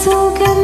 സുഖം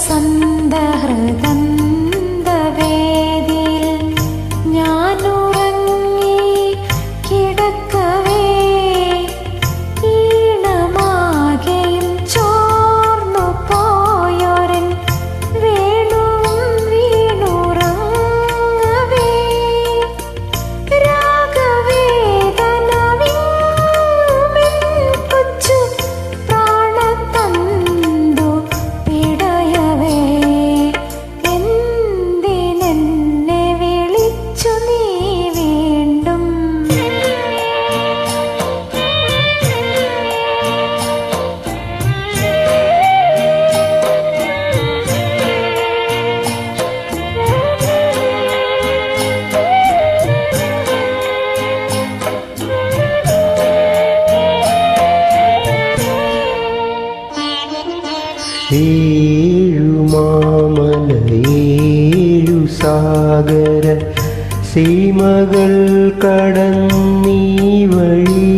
सन्दहृदम् ഏഴു മാമല ഏഴു സാഗര സീമകൾ കടന്നീ വഴി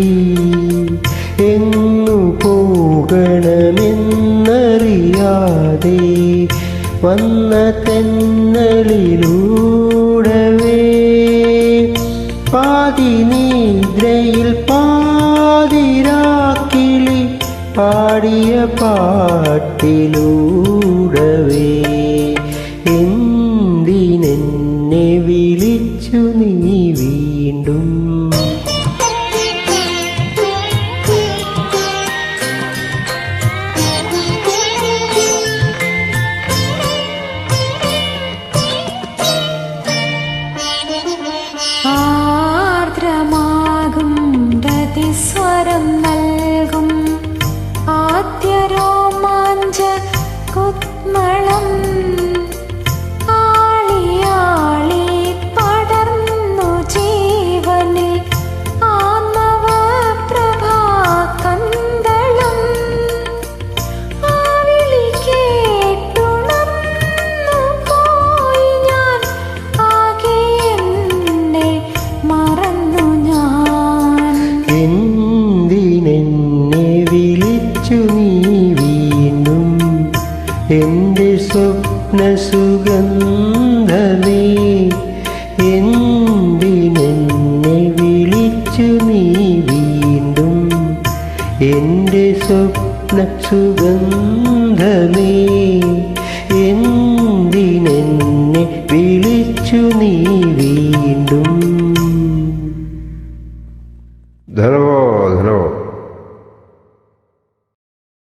എന്നു പോകണമെന്നറിയാതെ വന്ന പാടിയ പാട്ടിലൂടവേ എന്തിനെന്നെ വിളിച്ചു നീ? എന്റെ സ്വപ്ന സുഗന്ധമേ എന്തിനെന്നെ വിളിച്ചു നീ വീണ്ടും? എന്റെ സ്വപ്ന സുഗന്ധമേ എന്തിനെന്നെ വിളിച്ചു നീ വീണ്ടും? ധർമ്മ